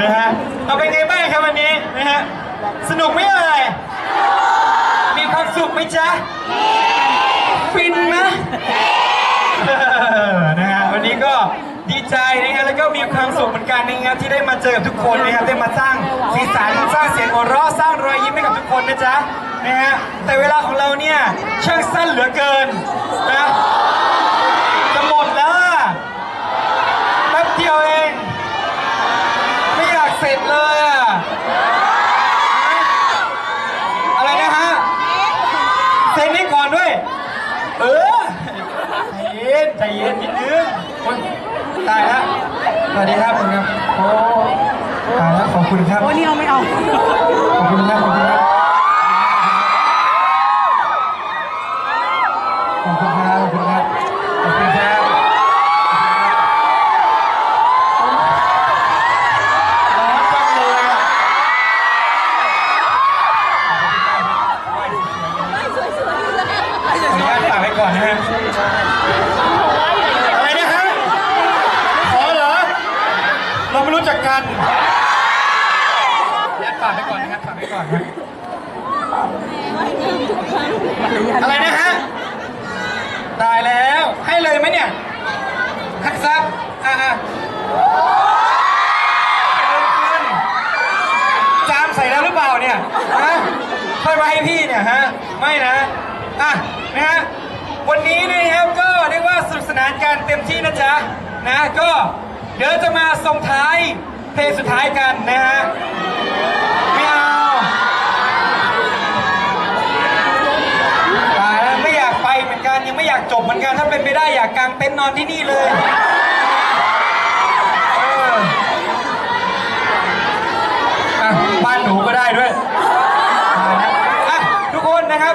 นะฮะเอาเป็นไงบ้างครับวันนี้นะฮะสนุกไหมเอ่ยมีความสุขไหมจ๊ะฟินไหมนะฮะวันนี้ก็ดีใจนะฮะแล้วก็มีความสุขเหมือนกันนะครับที่ได้มาเจอกับทุกคนนะครับได้มาสร้างสีสันสร้างเสียงหัวเราะสร้างรอยยิ้มให้กับทุกคนนะจ๊ะนะฮะแต่เวลาของเราเนี่ยช่างสั้นเหลือเกินนะหมดแล้วอะแป๊บเดียวเอง ไม่อยากเสร็จเลยอะอะไรนะฮะเซ็นนี้ก่อนด้วย เออ ใจเย็น ใจเย็นนิดนึงโอ๊ย ตายแล้วสวัสดีครับผมครับโอ้ตายแล้วขอบคุณครับ โอ้นี่เอาไม่เอา ขอบคุณครับขอบคุณครับ เราไม่รู้จักกันเดี๋ยวฝากไว้ก่อนนะครับฝากไว้ก่อนนะอะไรนะฮะ ตายแล้ว ให้เลยไหมเนี่ยฮักซักอะอะจามใส่แล้วหรือเปล่าเนี่ยฮะค่อยมาให้พี่เนี่ยฮะ ไม่นะ อะ นะฮะ วันนี้นะครับก็เรียกว่าสนุกสนานกันเต็มที่นะจ๊ะ นะ ก็เดี๋ยวจะมาส่งท้าย เพลงสุดท้ายกันนะฮะไม่เอาตายแล้วไม่อยากไปเหมือนกันยังไม่อยากจบเหมือนกันถ้าเป็นไปได้อยากกางเต็นท์นอนที่นี่เลยเอออะบ้านหนูก็ได้ด้วยตายแล้วอะทุกคนนะครับ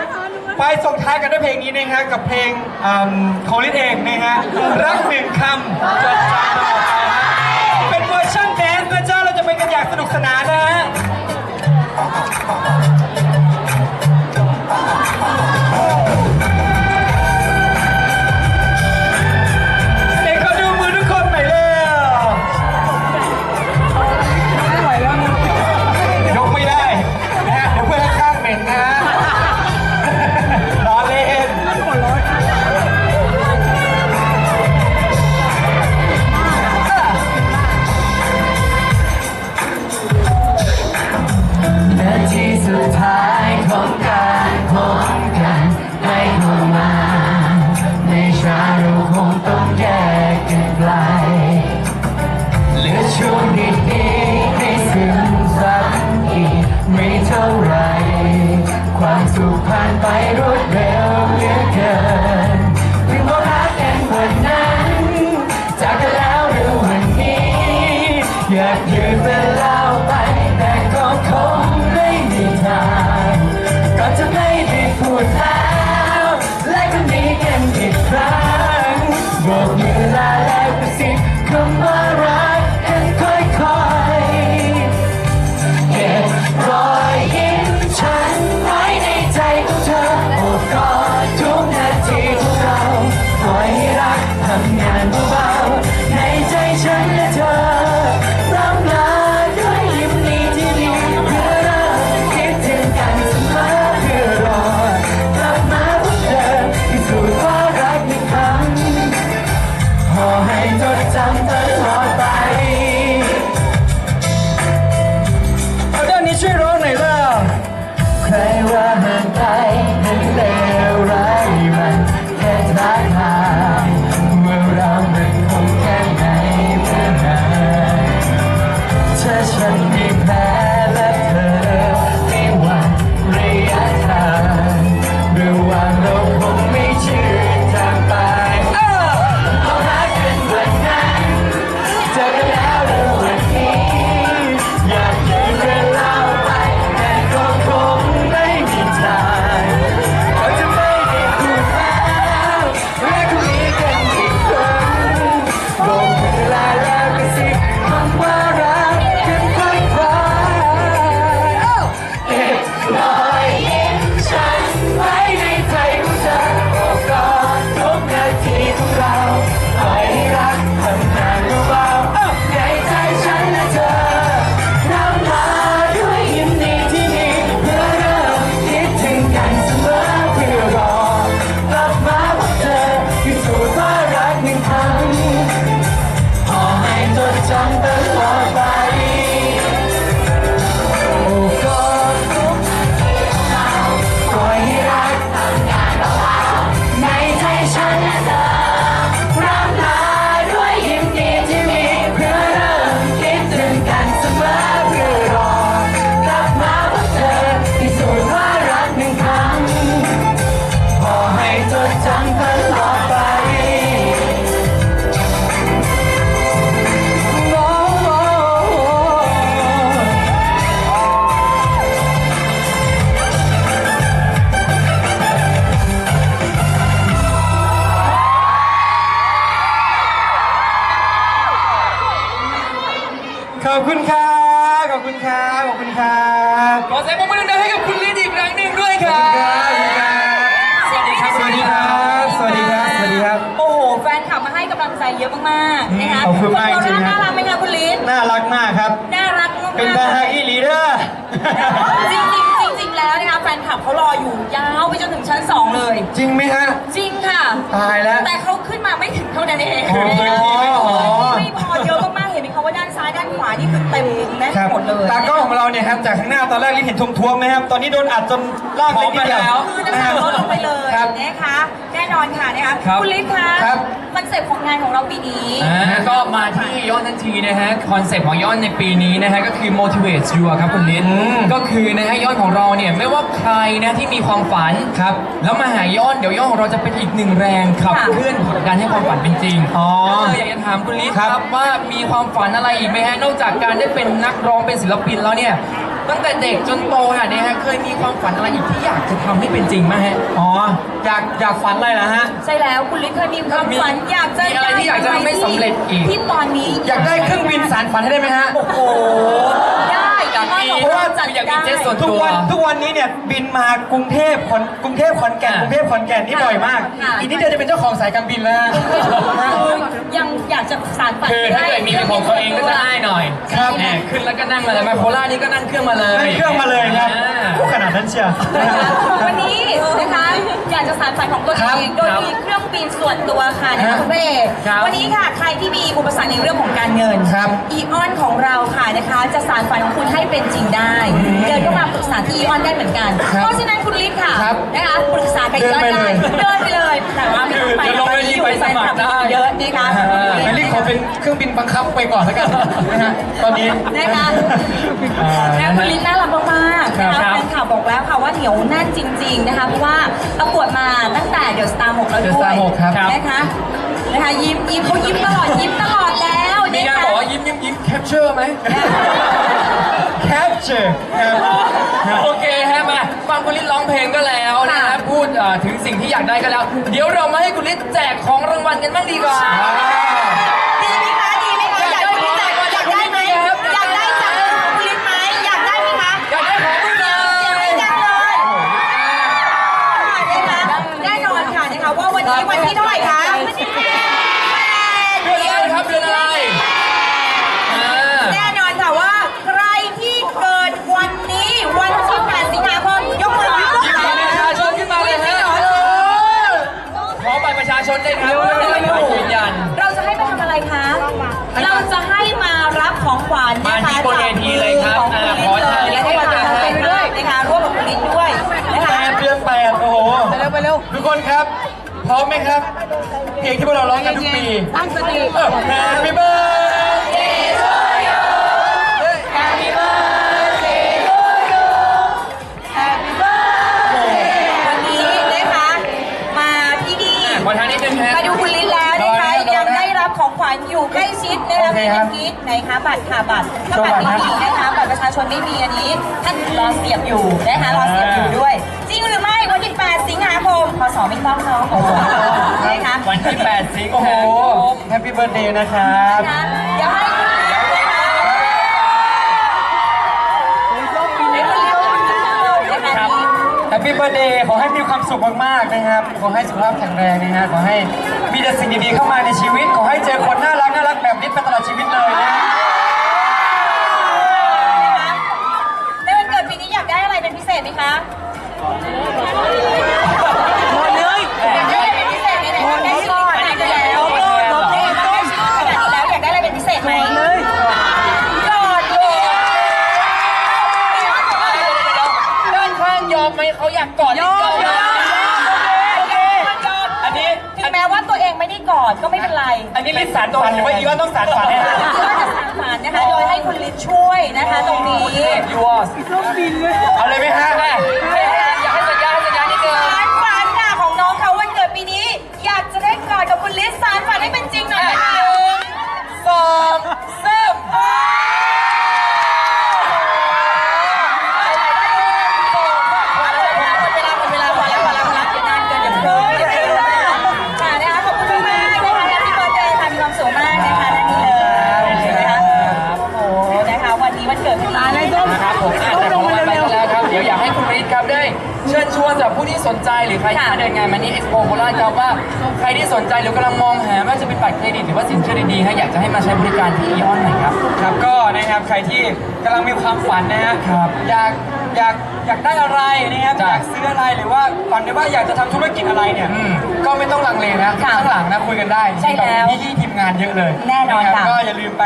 ไปส่งท้ายกันด้วยเพลงนี้นะฮะกับเพลงอืมของลิศเองนะฮะรักหนึ่งคำจดจำตลอดไป นางสนุกสนานนะฮะ เสียงปรบมือดังๆให้กับคุณลิศอีกครั้งหนึ่งด้วยครับสวัสดีครับ สวัสดีครับ สวัสดีครับ สวัสดีครับ โอ้โห แฟนคลับมาให้กำลังใจเยอะมากๆนะคะขอบคุณมากนโคจริงๆราชครับน่ารักไหมคะคุณลิศน่ารักมากครับ น่ารักมากๆเป็นทหารอีลีเดอร์ จริงๆจริงๆแล้วนะคะแฟนคลับเขารออยู่ยาวไปจนถึงชั้น2เลย จริงไหมฮะ จริงค่ะ ตายแล้ว แต่เขาขึ้นมาไม่ถึงเท่านั้นเองอ๋อ ไม่พอเยอะมากๆเห็นไหมคะ นขวานี่คือเต็มแน่นครับหมดเลยตากล้องของเราเนี่ยครับจากข้างหน้าตอนแรกลิศเห็นทุ่วมๆไหมครับ ตอนนี้โดนอัดจนล่างเล็กนิดเดียวคือน้ำหนักลดลงไปเลยครับนะคะแน่นอนค่ะนะคะครับคุณลิศคะครับ คอนเซ็ปต์ของงานของเราปีนี้อ่าก็มาที่ย้อนทันทีนะฮะคอนเซปต์ของย้อนในปีนี้นะฮะก็คือ motivate you อะครับคุณลิศอืมก็คือนะฮะย้อนของเราเนี่ยไม่ว่าใครนะที่มีความฝันครับแล้วมาหาย้อนเดี๋ยวย้อนของเราจะเป็นอีกหนึ่งแรงขับค่ะเคลื่อนผลักดันให้ความฝันเป็นจริงอ๋อก็เลยอยากจะถามคุณลิศครับครับว่ามีความฝันอะไรอีกไหมฮะนอกจากการได้เป็นนักร้องเป็นศิลปินแล้วเนี่ย ตั้งแต่เด็กจนโตขนาดนี้ฮะเคยมีความฝันอะไรอีกที่อยากจะทำให้เป็นจริงไหมฮะ อ๋อ อยากอยากฝันอะไรนะฮะ ใช่แล้วคุณลิศเคยมีความฝันอยากจะมีอะไรที่อยากจะทำให้สำเร็จอีก ที่ตอนนี้อยากได้เครื่องบินสารฝันให้ได้ไหมฮะ โอ้โห ได้ อยากมีเพราะว่าจัดอยากมีได้ เจ็ตส่วนทุกวันทุกวันนี้เนี่ยบินมากรุงเทพขอนกรุงเทพขอนแก่นอะ กรุงเทพขอนแก่นนี่บ่อยมาก ค่ะ อีกนิดเดียวจะเป็นเจ้าของสายการบินแล้วฮะยังอยากจะสานฝันคือถ้าเกิดมีเป็นของตัวเองก็จะง่ายหน่อยครับ แหมขึ้นแล้วก็นั่งมาเลยมาโคราชนี่ก็นั่งเครื่องมาเลยนั่งเครื่องมาเลยครับอ่าผู้ขนาดนั้นเชียว นะคะวันนี้นะคะอยากจะสานฝันของตัวครับเองโดยมีเครื่องบินส่วนตัวค่ะนะครัคะบคุณเบศครับวันนี้ค่ะใครที่มีอุปสรรคในเรื่องของการเงินครับ อีออนของเราค่ะนะคะ จะสานฝันของคุณให้เป็นจริงได้เดินเข้ามาปรึกษาที่อีออนได้เหมือนกัน ครับเพราะฉะนั้นคุณลิศค่ะครับนะคะปรึกษากับอีออนเดินไปได้เลย เดินไปเลยแต่ว่าไม่ต้องไปคือเดี๋ยวลงเวทีไปสมัครได้ เยอะนะคะแมรี่ขอเป็นเครื่องบินบังคับไปก่อนแล้วกันนะฮะตอนนี้ นะคะอ่าแล้วคุณลิศน่ารักมากๆนะคะครับแฟนข่าวบอกแล้วค่ะว่าเหนียวแน่นจริง ๆ นะคะ เพราะว่าประกวดมาตั้งแต่เดอะสตาร์หกแล้ว The ด้วย Star 6ครับ นะคะ นะคะยิ้มยิ้มเขายิ้มตลอดยิ้มตลอดแล้ วมีนะการคะบอกว่ายิ้มยิ้มยิ้มแคปเจอร์ไหม capture ครับโอเคฮะมาฟังคุณลิศร้องเพลงก็แล้วนะฮะพูดเอ่อถึงสิ่งที่อยากได้ก็แล้ว เดี๋ยวเรามาให้คุณลิศแจกของรางวัลกันบ้างดีกว่า ไปเร็วไปเร็ว ทุกคนครับ พร้อมไหมครับ เพลงที่พวกเราร้องกันทุกปีตั้งสติเออ Happy birthday to you Happy birthday to you Happy birthday วันนี้นะคะ มาที่นี่ ขอทานนิดนึงฮะ มาดูคุณลิศแล้วนะคะยังได้รับของขวัญอยู่ใกล้ชิดนะคะโอเคเป็นครับกิฟต์ไหนคะบัตรค่ะบัตรถ้าบัตรไม่มีนะคะบัตรประชาชนไม่มีอันนี้ท่านรอเสียบอยู่นะคะรอเสียบอยู่ด้วยาคมพศไม่ต้องเนาะนะคะวันที่8สิงโอ้โหหาคม Happy birthday นะครับนะเดี๋ยวให้คุณลิศนะคะให้คุณลิศนะคะนี่ Happy birthday ขอให้มีความสุขมากๆนะครับ ขอให้สุขภาพแข็งแรงนะฮะขอให้มีแต่สิ่งดีๆเข้ามาในชีวิต ขอให้เจอคนน่ารักน่ารักแบบนี้ไปตลอดชีวิตเลยนะ เขาอยากกอดยอมอันนี้ถึงแม้ว่าตัวเองไม่ได้กอดก็ไม่เป็นไร อันนี้ลิสารฝันหรือว่าอีว่าต้องสารฝันให้ก็จะสานฝันนะคะ โดยให้คุณลิศช่วยนะคะตรงนี้ยูวอสเอาเลยไหมฮะอยากให้สัญญาให้สัญญานิดนึงสารฝันค่ะของน้องเขาวันเกิดปีนี้ อยากจะได้กอดกับคุณลิศสารฝันให้เป็นจริงหน่อยนะคะสองสาม หรือใครที่ค่ะมาเดินงานมานี่เอ็กซ์โปโคราชครับว่าใครที่สนใจหรือกำลังมองหาไม่ว่าจะเป็นบัตรเครดิตหรือว่าสินเชื่อดีๆฮะอยากจะให้มาใช้บริการที่อีออนหน่อยครับ ครับก็นะครับใครที่กำลังมีความฝันนะฮะครับอยากอยากอยากได้อะไรนะครับจ้ะอยากซื้ออะไรหรือว่าฝันได้ว่าอยากจะทำธุรกิจอะไรเนี่ย อืม ก็ไม่ต้องลังเลนะค่ะข้างหลังนะคุยกันได้ใช่แล้วพี่ที่ทีมงานเยอะเลยแน่นอนครับค่ะก็อย่าลืมไป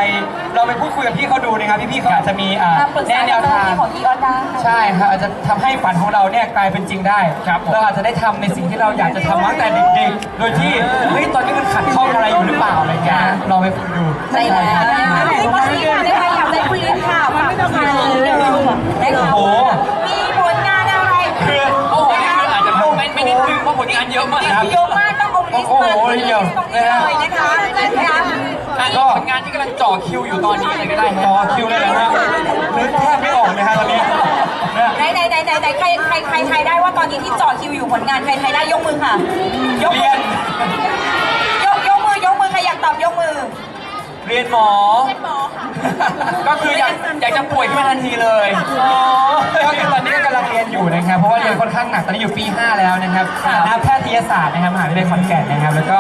เราไปพูดคุยกับพี่เขาดูนะครับพี่ๆเขาอาจจะมีอ่ามาปรึกแนษาแนเจ้าวหน้าทาง ที่ของอีออนได้ ใช่ครับอาจจะทำให้ฝันของเราเนี่ยกลายเป็นจริงได้ครับผมเราอาจจะได้ทำในสิ่งที่เราอยากจะทำมาตั้งแต่เด็กๆ โดยที่เฮ้ยตอนนี้มันขัดข้องอะไรอยู่หรือเปล่าอะไรเงี้ยลองไปฝึกดูใช่แล้วนะคะแต่ว่าที่ค่ะในใครอยากได้คุณลิศค่ะฝากประชาชนนิดนึงได้ข่าวโอ้โหว่ามีผลงานอะไรคือโอ้โหนี่คืออาจจะไม่ไม่นิดนึงเพราะผลงานเยอะมากครับเย ริสต์มาโอ้โหเดี๋ยวตรงนี้เลยนะคะนะคะอะก็ผลงานที่กำลังจ่อคิวอยู่ตอนนี้เลยก็ได้ฮะต่อคิวเลยเหรอฮะนึกแทบไม่ออกเลยฮะตอนนี้นี่ยไหนไหนไหนไหนไหนใครใครใครทายได้ว่าตอนนี้ที่จ่อคิวอยู่ผลงานใครทายได้ยกมือค่ะ ยกเรียนยกยกมือยกมือใครอยากตอบยกมือ เรียนหมอก็คืออยากอยากจะป่วยขึ้นมาทันทีเลยอ๋อก็คือตอนนี้ก็กำลังเรียนอยู่นะครับ เพราะว่าเรียนค่อนข้างหนัก ตอนนี้อยู่ปี 5 แล้วนะครับคณะแพทยศาสตร์นะครับมหาวิทยาลัยขอนแก่นนะครับ แล้วก็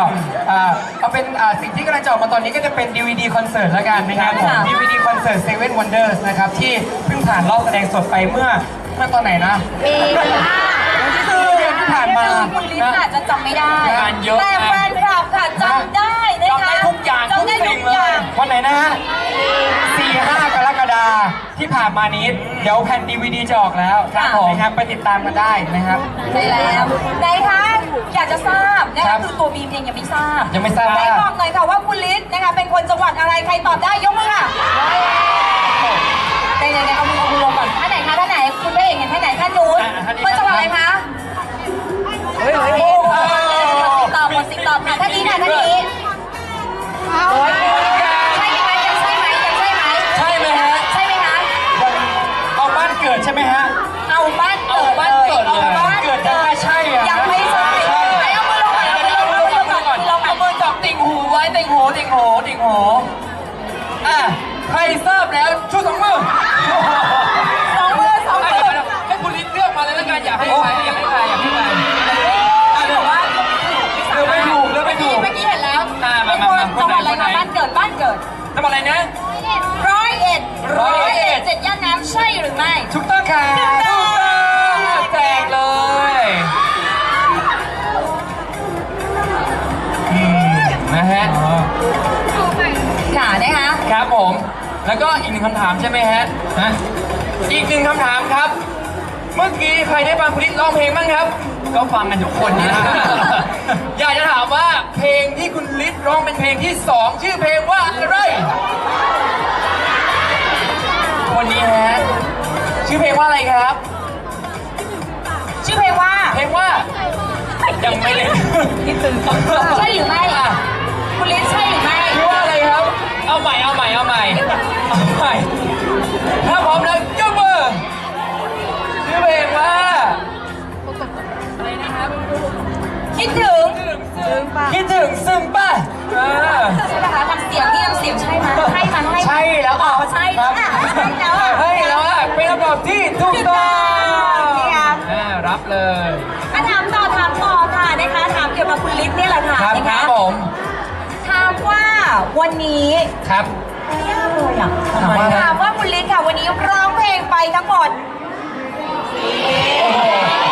อ่าเอาเป็นอ่าสิ่งที่กำลังจะออกมาตอนนี้ก็จะเป็น DVD คอนเสิร์ตแล้วกันนะครับผม ค่ะ DVD คอนเสิร์ต Seven Wonders นะครับที่เพิ่งผ่านรอบแสดงสดไปเมื่อเมื่อตอนไหนนะ ปีห้าคือเดือนที่ผ่านมา คุณลิศอาจจะจำไม่ได้ งานเยอะแต่นะแฟนคลับค่ะจำได้ อย่างจำได้ทุทุกกสิ่งอเลยย่างวันไหนนะฮะ4 5 กรกฎาคมที่ผ่านมานี้ เดี๋ยวแผ่น DVD จะออกแล้วค่ะนะครับไปติดตามกันได้นะครับใช่แล้วไหนคะอยากจะทราบนะครัคะบคือตัวบีมเองยังไม่ทราบยังไม่ทราบไหนว่าบอกหน่อยค่ะว่าคุณลิศนะคะเป็นคนจังหวัดอะไรใครตอบได้ยกมือค่ะไหนไหนไหนเอามือเอามือลงก่อนท่านไหนคะท่านไหนคุณพระเอกเห็นท่านไหนท่านนู้นอะท่านนี้คนจังหวัดอะไรคะเฮ้ยเฮ้ยโอ้โหตอบหมดสิตอบค่ะท่านนี้ค่ะท่านนี้ ใช่ไหมยังใช่ไหมยังใช่ไหมใช่ไหมฮะใช่ไหมคะเอาบ้านเกิดใช่ไหมฮะ เอาบ้านเกิดเอาบ้านเกิดเลยอาบ้านเกิดยังไม่ใช่ อะไรนะ ร้อยเอ็ดร้อยเอ็ด เจ็ดย่านน้ำใช่หรือไม่ถูกต้องค่ะแจกเลยอืมนะฮะค่ะนะคะ ครับผม แล้วก็อีกหนึ่งคำถามใช่ไหมฮะฮะอีกหนึ่งคำถามครับ เมื่อกี้ใครได้ฟังคุณลิศร้องเพลงบ้างครับ ก็ฟังกันทุกคนนะอยากจะถามว่าเพลงที่คุณลิศร้องเป็นเพลงที่สองชื่อเพลงว่าอะไรคนนี้ฮะชื่อเพลงว่าอะไรครับ ชื่อเพลงว่า เพลงว่า ยังไม่เล่นใช่หรือไม่อะคุณลิศใช่หรือไม่ชื่อว่าอะไรครับ เอาใหม่เอาใหม่เอาใหม่เอาใหม่ถ้าพร้อมแล้วยกมือชื่อเพลงว่าอะไรนะ ครับคิดถึงคิดถึงซึมป่ะอ่าใช่ไหมคะทำเสียงนี่ทำเสียงใช่ไหมใช่ไหมใช่แล้วอ๋อะอใช่แล้วอะใช่แล้วอะให้แล้วอะเป็นคำตอบที่ถูกต้องนี่ครับอ่ารับเลยอะถามต่อถามต่อค่ะนะคะถามเกี่ยวกับคุณลิศนี่แหละค่ะครับนะครัคะบผมถามว่าวันนี้ครับยากเลยอะทำไมฮะ ถามว่าคุณลิศค่ะวันนี้ร้องเพลงไปทั้งหมดอันนี้คือยัง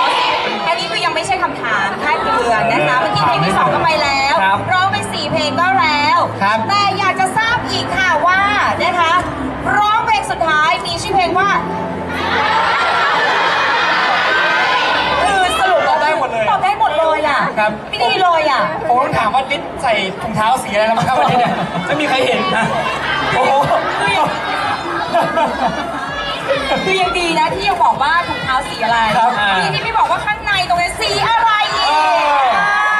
ไม่ใช่คำถามค่ายเกลือนนะคะเมื่อกี้เพลงที่สองก็ไปแล้วครับร้องไปสี่เพลงก็แล้วครับ แต่อยากจะทราบอีกค่ะว่านะคะร้องเพลงสุดท้ายมีชื่อเพลงว่าคือสรุปตอบได้หมดเลย ตอบได้หมดเลยอะครับ ไม่ดีเลยอะ ผมต้องถามว่าลิศใส่ถุงเท้าสีอะไรแล้วมั้งครับวันนี้เนี่ยไม่มีใครเห็นนะโอ้โห คือยังดีนะที่ยังบอกว่าถุงเท้าสีอะไรครับดีที่ไม่บอกว่าข้าง ในตรงนี้สีอะไรอีกเออ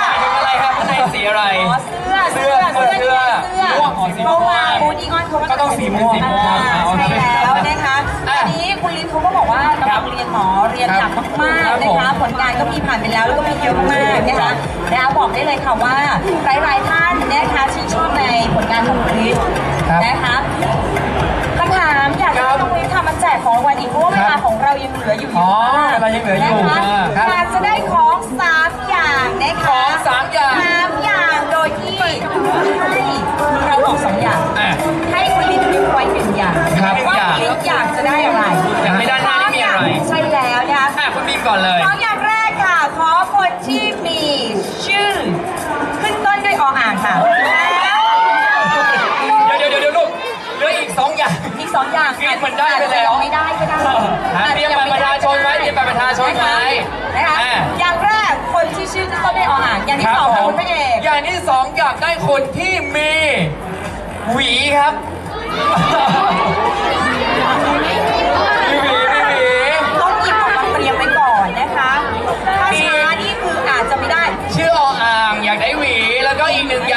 หมายถึงอะไรครับข้างในสีอะไร อ๋อเสื้อเสื้อเสื้อเสื้อเสื้อม่วงอ๋อสีม่วงเพราะว่าบูธอีออนเขาก็ต้องสีม่วงสีม่วงอ่าใช่แล้วนะคะอะอันนี้คุณลินเขาก็บอกว่ากำลังเรียนหมอเรียนหนักมากครับๆนะผมคะผลงานก็มีผ่านไปแล้วแล้วก็มีเยอะมากนะคะแล้วบอกได้เลยค่ะว่าหลายๆท่านนะคะชื่นชอบในผลงานของคุณลินครับนะคะคำ ถามอยากให้น้องวิทย์ค่มันแจกของรวัลอีกเพราะว่าเวลาของเรายังเหลืออยู่เยอ๋อะเวลายังเหลืออยู่นะคะอยากจะได้ของสามอย่างนะคะ สามอย่าง สามอย่างโดยที่ให้เราบอกสองอย่างให้คุณลิศนึกไว้หนึ่งอย่างครับ ว่าคุอยากจะได้อะไรอยากให้ด้นหน้านี่มีอะไร ใช่แล้วนะอะคุณบีมก่อนเลยของอย่างแรกค่ะ ขอคนที่มีชื่อ ขึ้นต้นด้วยออ่างค่ะ อีกสองอย่างกรี๊ดเหมือนได้ไปแล้วไม่ได้ก็ได้เตรียมบัตรประชาชนไว้เตรียมบัตรประชาชนไว้นะคะอ่าอย่างแรกคนที่ชื่อขึ้นต้นด้วยออ่างอย่างที่สองค่ะคุณพระเอกอย่างที่สองอยากได้คนที่มีหวีครับ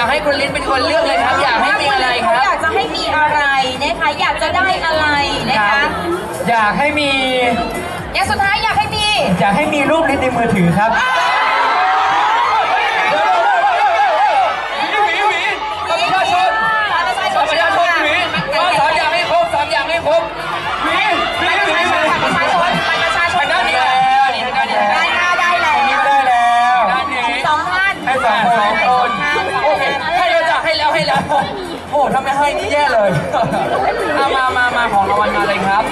ให้คุณลิ้นเป็นคนเลือกเลยครับ อยากให้มีอะไรคเขารับอยากจะให้มีอะไรนะคะอยากจะได้อะไรนะคะอยากให้มี อย่างสุดท้ายอยากให้มี อยากให้มีรูปลิ้นในมือถือครับห เลยเอามามามาของรางวัลมาเลยครับ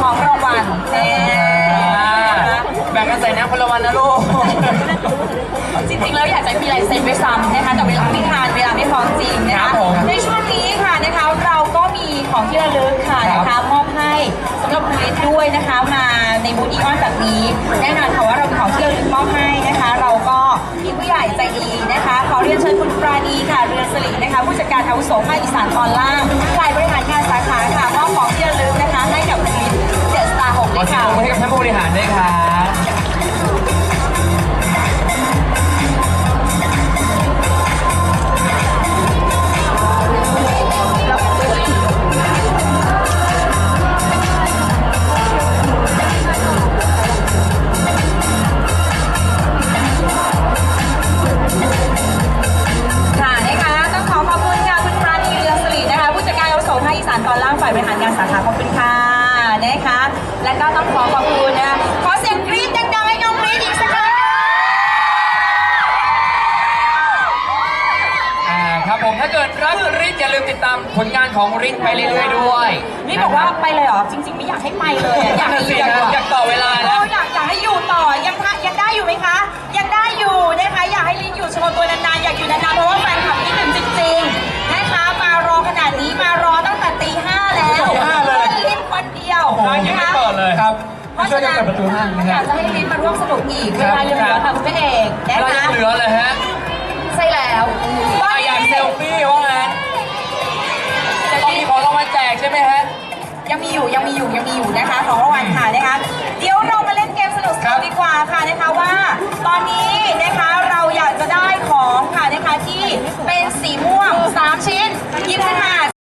ของรางวัลเน่อ่าแบ่งกันใส่น้ำคนละวันนะลูก จริงๆแล้วอยากจะมีลายเซ็นไปซ้ำนะคะแต่เวลาไม่ทานเวลาไม่พร้อมจริงนะครัคะบผมในช่วงนี้ค่ะนะคะเราก็มีของที่ระลึกค่ะนะคะมอบให้สำหรับคุณลิศด้วยนะคะ มาในบูธอีออนแบบนี้แน่นอนค่ะว่าเรามีของที่ระลึกมอบให้นะคะ เราก็ มีผู้ใหญ่ใจดีนะคะ ขอเรียนเชิญคุณปราณีค่ะ เรือนสิรินะคะ ผู้จัดการอาวุโสภาคอีสานตอนล่างฝ่ายบริหารงานสาขาค่ะมอบของที่ระลึกนะคะ ให้กับคุณเดอะสตาร์หกเลยเสียงค่ะมอบให้กับท่านผู้บริหารด้วยค่ะ ราะฉะกันนั้นเปิดประตูห้างนะอคยากจะให้ลิฟมาร่วมสนุกอีกเวลายเหลือค่ะคุณแม่เอกนะเรายะเหลือเลยฮะใช่แล้วอาอยาเซลฟี่ว่างั้นต่อนนี้ของรางวัลแจกใช่ไหมฮะ ยังมีอยู่ยังมีอยู่ยังมีอยู่นะคะของรางวัลค่ะนะคะ เดี๋ยวเรามาเล่นเกมสนุกสดีกว่าค่ะนะคะว่า ตอนนี้นะคะเราอยากจะได้ของค่ะนะคะที่เป็นสีม่วงสามชิ้นหยิบข้นมา